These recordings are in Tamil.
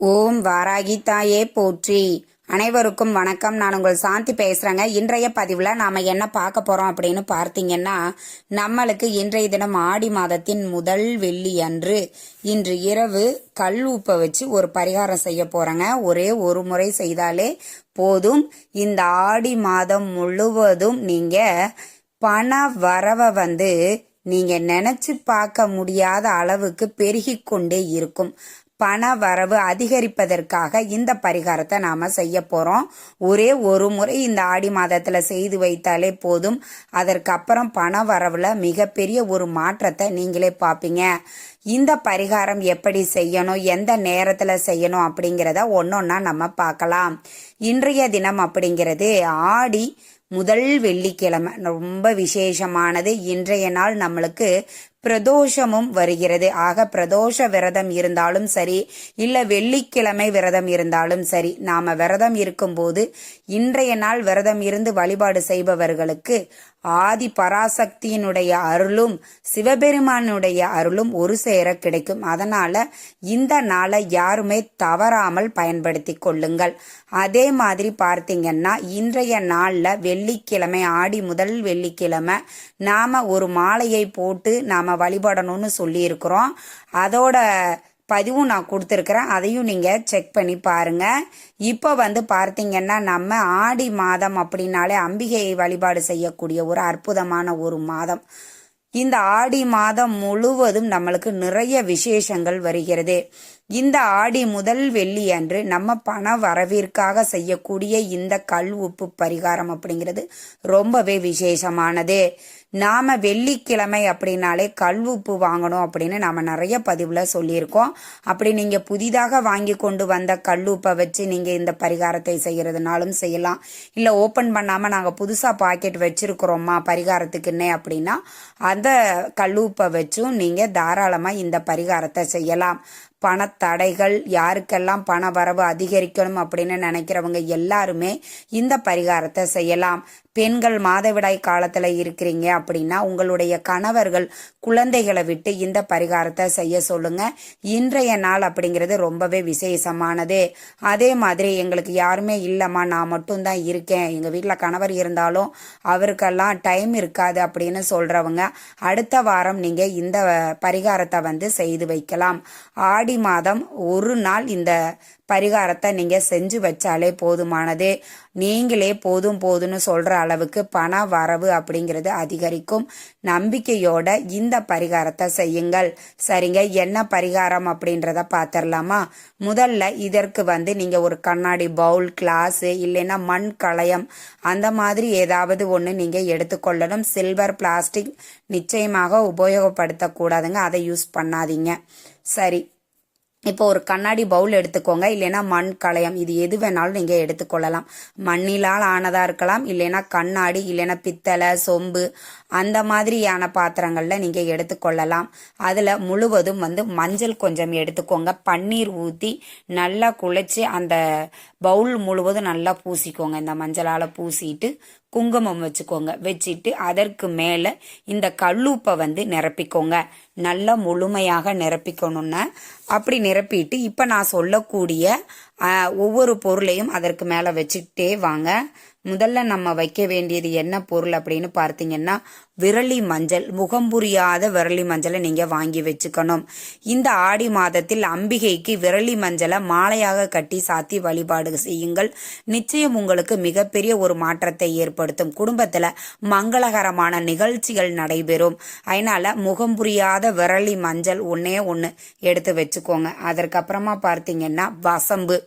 ஓம் வாராகி தாயே போற்றி. அனைவருக்கும் வணக்கம். நான் உங்கள் சாந்தி பேசுறேங்க. இன்றைய பதிவுல நாம என்ன பார்க்க போறோம் அப்படின்னு பார்த்தீங்கன்னா நம்மளுக்கு இன்றைய தினம் ஆடி மாதத்தின் முதல் வெள்ளி அன்று இன்று இரவு கல் உப்பை வச்சு ஒரு பரிகாரம் செய்ய போறேங்க. ஒரே ஒரு முறை செய்தாலே போதும். இந்த ஆடி மாதம் முழுவதும் நீங்க பண வரவை வந்து நீங்க நினைச்சு பார்க்க முடியாத அளவுக்கு பெருகிக்கொண்டே இருக்கும். பண வரவு அதிகரிப்பதற்காக இந்த பரிகாரத்தை நாம் செய்ய போகிறோம் ஒரே ஒரு முறை இந்த ஆடி மாதத்தில் செய்து வைத்தாலே போதும். அதற்கப்புறம் பண வரவில் மிகப்பெரிய ஒரு மாற்றத்தை நீங்களே பார்ப்பீங்க இந்த பரிகாரம் எப்படி செய்யணும் எந்த நேரத்தில் செய்யணும் அப்படிங்கிறத ஒன்றொன்னா நம்ம பார்க்கலாம் இன்றைய தினம் அப்படிங்கிறது ஆடி முதல் வெள்ளிக்கிழமை. ரொம்ப விசேஷமானது. இன்றைய நாள் நம்மளுக்கு பிரதோஷமும் வருகிறது. ஆக பிரதோஷ விரதம் இருந்தாலும் சரி இல்ல வெள்ளிக்கிழமை விரதம் இருந்தாலும் சரி நாம விரதம் இருக்கும்போது இன்றைய நாள் விரதம் இருந்து வழிபாடு செய்பவர்களுக்கு ஆதி பராசக்தியினுடைய அருளும் சிவபெருமானுடைய அருளும் ஒரு சேர கிடைக்கும். அதனால இந்த நாளை யாருமே தவறாமல் பயன்படுத்தி கொள்ளுங்கள். அதே மாதிரி பார்த்தீங்கன்னா இன்றைய நாளில் வெள்ளிக்கிழமை ஆடி முதல் வெள்ளிக்கிழமை நாம ஒரு மாலையை போட்டு நாம வழிபடணும்னு சொல்லியிருக்கிறோம். அதோட பதிவும் நான் கொடுத்துருக்குறேன். அதையும் நீங்கள் செக் பண்ணி பாருங்க. இப்போ வந்து பார்த்தீங்கன்னா நம்ம ஆடி மாதம் அப்படின்னாலே அம்பிகையை வழிபாடு செய்யக்கூடிய ஒரு அற்புதமான ஒரு மாதம். இந்த ஆடி மாதம் முழுவதும் நம்மளுக்கு நிறைய விசேஷங்கள் வருகிறது. இந்த ஆடி முதல் வெள்ளி அன்று நம்ம பண வரவிற்காக செய்யக்கூடிய இந்த கல் உப்பு பரிகாரம் அப்படிங்கிறது ரொம்பவே விசேஷமானது. நாம வெள்ளிக்கிழமை அப்படின்னாலே கல் உப்பு வாங்கணும் அப்படின்னு நாம நிறைய பதிவுல சொல்லியிருக்கோம். அப்படி நீங்க புதிதாக வாங்கி கொண்டு வந்த கல் உப்பை வச்சு நீங்க இந்த பரிகாரத்தை செய்யறதுனாலும் செய்யலாம். இல்ல ஓபன் பண்ணாம நாங்க புதுசா பாக்கெட் வச்சிருக்கிறோமா பரிகாரத்துக்குன்னே அப்படின்னா அந்த கல் உப்பை வச்சும் நீங்க தாராளமா இந்த பரிகாரத்தை செய்யலாம். பணத்தடைகள் யாருக்கெல்லாம் பண வரவு அதிகரிக்கணும் அப்படின்னு நினைக்கிறவங்க எல்லாருமே இந்த பரிகாரத்தை செய்யலாம். பெண்கள் மாதவிடாய் காலத்தில் இருக்கிறீங்க அப்படின்னா உங்களுடைய கணவர்கள் குழந்தைகளை விட்டு இந்த பரிகாரத்தை செய்ய சொல்லுங்க. இன்றைய நாள் அப்படிங்கிறது ரொம்பவே விசேஷமானது. அதே மாதிரி எங்களுக்கு யாருமே இல்லைம்மா நான் மட்டும்தான் இருக்கேன். எங்கள் வீட்டில் கணவர் இருந்தாலும் அவருக்கெல்லாம் டைம் இருக்காது அப்படின்னு சொல்கிறவங்க அடுத்த வாரம் நீங்கள் இந்த பரிகாரத்தை வந்து செய்து வைக்கலாம். ஆடி ஆடி மாதம் ஒரு நாள் இந்த பரிகாரத்தை நீங்க செஞ்சு வச்சாலே போதுமானது. நீங்களே போதும் போதும்னு சொல்ற அளவுக்கு பண வரவு அப்படிங்கிறது அதிகரிக்கும். நம்பிக்கையோட இந்த பரிகாரத்தை செய்யுங்கள். சரிங்க என்ன பரிகாரம் அப்படின்றத பார்த்துடலாமா முதல்ல இதற்கு வந்து நீங்க ஒரு கண்ணாடி பவுல் கிளாஸ் இல்லைன்னா மண் களையம் அந்த மாதிரி ஏதாவது ஒன்று நீங்க எடுத்துக்கொள்ளணும். சில்வர் பிளாஸ்டிக் நிச்சயமாக உபயோகப்படுத்தக்கூடாதுங்க. அதை யூஸ் பண்ணாதீங்க. சரி இப்போ ஒரு கண்ணாடி பவுல் எடுத்துக்கோங்க. இல்லைன்னா மண் களையம் இது எது வேணாலும் நீங்கள் எடுத்துக்கொள்ளலாம். மண்ணிலால் ஆனதாக இருக்கலாம். இல்லைன்னா கண்ணாடி இல்லைன்னா பித்தளை சொம்பு அந்த மாதிரியான பாத்திரங்களில் நீங்கள் எடுத்துக்கொள்ளலாம். அதில் முழுவதும் வந்து மஞ்சள் கொஞ்சம் எடுத்துக்கோங்க. பன்னீர் ஊற்றி நல்லா குழைச்சி அந்த பவுல் முழுவதும் நல்லா பூசிக்கோங்க. இந்த மஞ்சளால் பூசிட்டு குங்குமம் வச்சுக்கோங்க. வச்சுட்டு அதற்கு மேலே இந்த கல்லூப்பை வந்து நிரப்பிக்கோங்க. நல்லா முழுமையாக நிரப்பிக்கணும்னா அப்படி நிரப்பிட்டு இப்போ நான் சொல்லக்கூடிய ஒவ்வொரு பொருளையும் அதற்கு மேலே வச்சுக்கிட்டே வாங்க. முதல்ல நம்ம வைக்க வேண்டியது என்ன பொருள் அப்படின்னு பார்த்தீங்கன்னா விரலி மஞ்சள் முகம் புரியாத விரலி மஞ்சளை நீங்கள் வாங்கி வச்சுக்கணும். இந்த ஆடி மாதத்தில் அம்பிகைக்கு விரலி மஞ்சளை மாலையாக கட்டி சாத்தி வழிபாடு செய்யுங்கள். நிச்சயம் உங்களுக்கு மிகப்பெரிய ஒரு மாற்றத்தை ஏற்படுத்தும். குடும்பத்தில் மங்களகரமான நிகழ்ச்சிகள் நடைபெறும். அதனால் முகம் புரியாத விரலி மஞ்சள் ஒன்றே ஒன்று எடுத்து வச்சுக்கோங்க. அதற்கப்புறமா பார்த்தீங்கன்னா வசம்பு.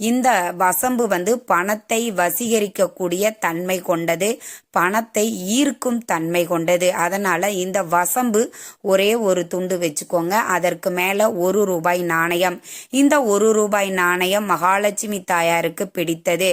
இந்த வசம்பு வந்து பணத்தை வசீகரிக்கக்கூடிய தன்மை கொண்டது பணத்தை ஈர்க்கும் தன்மை கொண்டது. அதனால இந்த வசம்பு ஒரே ஒரு துண்டு வச்சுக்கோங்க. அதற்கு மேல ஒரு ரூபாய் நாணயம். இந்த ஒரு ரூபாய் நாணயம் மகாலட்சுமி தாயாருக்கு பிடித்தது.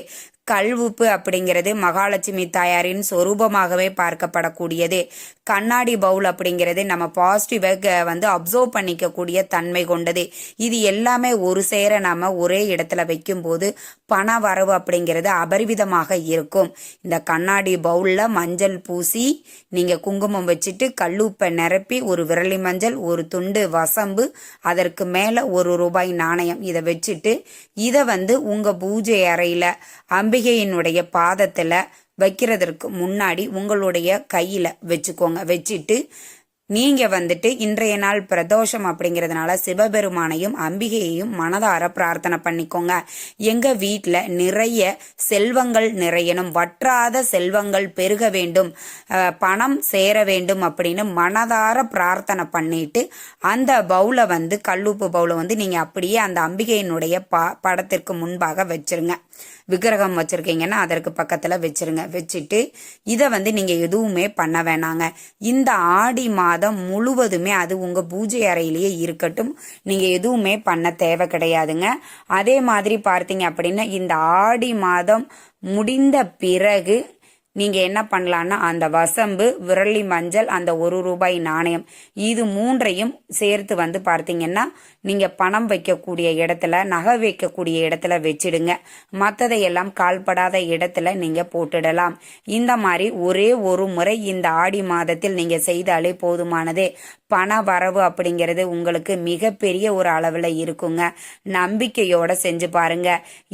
கல்வுப்பு அப்படிங்கிறது மகாலட்சுமி தாயாரின் சொரூபமாகவே பார்க்கப்படக்கூடியது. கண்ணாடி பவுல் அப்படிங்கிறது நம்ம பாசிட்டிவாக வந்து அப்சர்வ் பண்ணிக்கக்கூடிய தன்மை கொண்டது. இது எல்லாமே ஒரு சேர நாம் ஒரே இடத்துல வைக்கும்போது பண வரவு அப்படிங்கிறது அபரிவிதமாக இருக்கும். இந்த கண்ணாடி பவுலில் மஞ்சள் பூசி நீங்கள் குங்குமம் வச்சுட்டு கல்லுப்பை நிரப்பி ஒரு விரலி மஞ்சள் ஒரு துண்டு வசம்பு அதற்கு மேலே ஒரு ரூபாய் நாணயம் இதை வச்சுட்டு இதை வந்து உங்கள் பூஜை அறையில் அம்பிகையினுடைய பாதத்தில் வைக்கிறதற்கு முன்னாடி உங்களுடைய கையில் வச்சுக்கோங்க. வச்சுட்டு நீங்க வந்துட்டு இன்றைய நாள் பிரதோஷம் அப்படிங்கிறதுனால சிவபெருமானையும் அம்பிகையையும் மனதார பிரார்த்தனை பண்ணிக்கோங்க. எங்க வீட்டில் நிறைய செல்வங்கள் நிறையணும். வற்றாத செல்வங்கள் பெருக வேண்டும். பணம் சேர வேண்டும் அப்படின்னு மனதார பிரார்த்தனை பண்ணிட்டு அந்த பவுலை வந்து கல்லுப்பு பவுலை வந்து நீங்க அப்படியே அந்த அம்பிகையினுடைய பா படத்திற்கு முன்பாக வச்சிருங்க. விக்கிரகம் வச்சுருக்கீங்கன்னா அதற்கு பக்கத்தில் வச்சிருங்க. வச்சுட்டு இதை வந்து நீங்கள் எதுவுமே பண்ண வேணாங்க. இந்த ஆடி மாதம் முழுவதுமே அது உங்க பூஜை அறையிலேயே இருக்கட்டும். நீங்க எதுவுமே பண்ண தேவை கிடையாதுங்க. அதே மாதிரி பார்த்தீங்க அப்படின்னா இந்த ஆடி மாதம் முடிந்த பிறகு நீங்கள் என்ன பண்ணலான்னா அந்த வசம்பு விரலி மஞ்சள் அந்த ஒரு ரூபாய் நாணயம் இது மூன்றையும் சேர்த்து வந்து பார்த்தீங்கன்னா நீங்கள் பணம் வைக்கக்கூடிய இடத்துல நகை வைக்கக்கூடிய இடத்துல வச்சிடுங்க. மற்றதையெல்லாம் கால்படாத இடத்துல நீங்கள் போட்டுடலாம். இந்த மாதிரி ஒரே ஒரு முறை இந்த ஆடி மாதத்தில் நீங்கள் செய்தாலே போதுமானதே. பண வரவு அப்படிங்கிறது உங்களுக்கு மிகப்பெரிய ஒரு அளவில் இருக்குங்க. நம்பிக்கையோட செஞ்சு பாருங்க.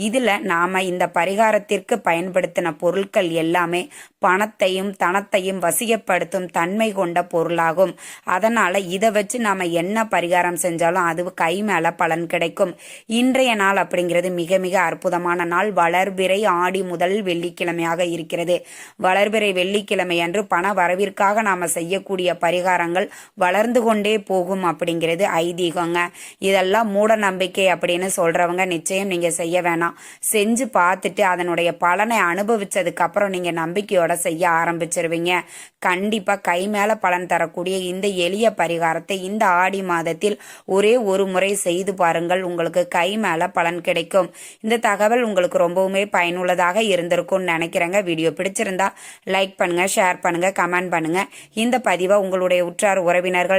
இதில் நாம் இந்த பரிகாரத்திற்கு பயன்படுத்தின பொருட்கள் எல்லாமே பணத்தையும் தனத்தையும் வசியப்படுத்தும் தன்மை கொண்ட பொருளாகும். அதனால் இதை வச்சு நாம் என்ன பரிகாரம் செஞ்சாலும் அது கை மேலே பலன் கிடைக்கும். இன்றைய நாள் அப்படிங்கிறது மிக மிக அற்புதமான நாள். வளர்பிறை ஆடி முதல் வெள்ளிக்கிழமையாக இருக்கிறது. வளர்பிறை வெள்ளிக்கிழமை அன்று பண வரவிற்காக நாம் செய்யக்கூடிய பரிகாரங்கள் வளர் வளர்ந்து கொண்டே போகும் அப்படிங்கிறது ஐதீகங்க. இதெல்லாம் மூட நம்பிக்கை அப்படின்னு சொல்றவங்க நிச்சயம் நீங்க செய்ய வேணாம். செஞ்சு பார்த்துட்டு அதனுடைய பலனை அனுபவிச்சதுக்கு அப்புறம் நீங்க நம்பிக்கையோட செய்ய ஆரம்பிச்சிருவீங்க. கண்டிப்பா கை மேல பலன் தரக்கூடிய இந்த எளிய பரிகாரத்தை இந்த ஆடி மாதத்தில் ஒரே ஒரு முறை செய்து பாருங்கள். உங்களுக்கு கை மேல பலன் கிடைக்கும். இந்த தகவல் உங்களுக்கு ரொம்பவுமே பயனுள்ளதாக இருந்திருக்கும்னு நினைக்கிறேங்க. வீடியோ பிடிச்சிருந்தா லைக் பண்ணுங்க ஷேர் பண்ணுங்க கமெண்ட் பண்ணுங்க. இந்த பதிவை உங்களுடைய உற்றார் உறவினர்கள்